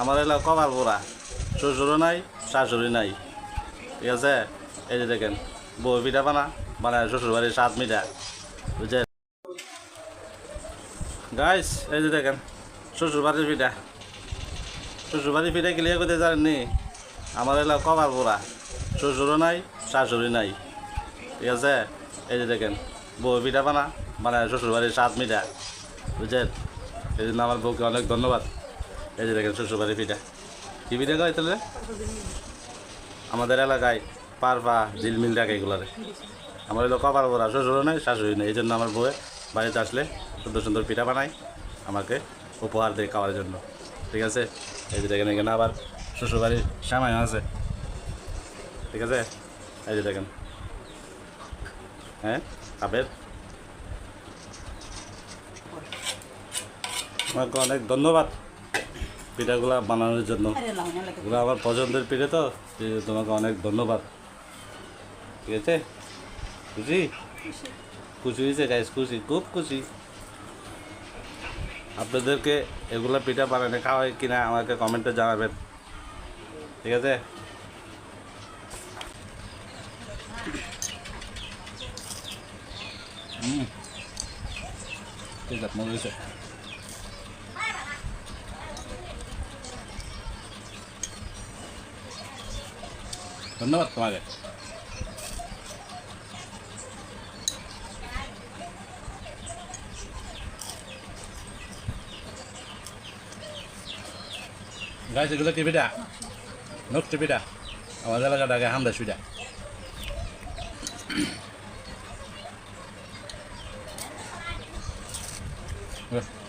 আমার এলাকা কপাল পোড়া। শ্বশুরও নাই, শাশুড়ি নাই। ঠিক আছে? এই যে দেখেন, বউ পিঠা বানা বানায় শ্বশুর বাড়ির সাত মিঠা। বুঝছেন? গাইস এই যে দেখেন শ্বশুর বাড়ির পিঠা। শ্বশুর বাড়ির পিঠা ক্লিয়ার করতে জানেননি? আমার এলাকা কপাল পোড়া। শ্বশুরও নাই, শাশুড়ি নাই। ঠিক আছে? এই যে দেখেন, বউ পিঠা বানা বানায় শ্বশুর বাড়ির সাত মিঠা। বুঝছেন? এই জন্য আমার বউকে অনেক ধন্যবাদ। এই যে দেখেন শ্বশুর বাড়ির পিঠা। কি পিঠা খাই তাহলে? আমাদের এলাকায় পারপা ঝিলমিল ডাকে এগুলারে। আমার হলো কপাল করা শ্বশুরও নেই শাশুড়ি নেই এই জন্য আমার বউয়ে বাড়িতে আসলে সুন্দর সুন্দর পিঠা বানায় আমাকে উপহার দেয় খাওয়ার জন্য। ঠিক আছে? এই যে দেখেন, এখানে আবার শ্বশুর বাড়ির সামাই আছে। ঠিক আছে? এই যে দেখেন। হ্যাঁ? আপেল? আমাকে অনেক ধন্যবাদ। পিঠাগুলা বানানোর জন্য। এগুলো আমার পছন্দের পিঠে তো তোমাকে অনেক ধন্যবাদ। ঠিক আছে? খুশি? খুশি। হয়েছে গাইস খুশি খুব খুশি। আপনাদেরকে এগুলো পিঠা বানানো খাওয়াই কিনা আমাকে কমেন্টে জানাবেন। ঠিক আছে? হুম ঠিক আছে মনে হয়েছে। ধন্যবাদ তোমাকে গাছ এগুলো পিঠা নকটি পিঠা আমাদের এলাকাটাকে হামদাস পিঠা Yes.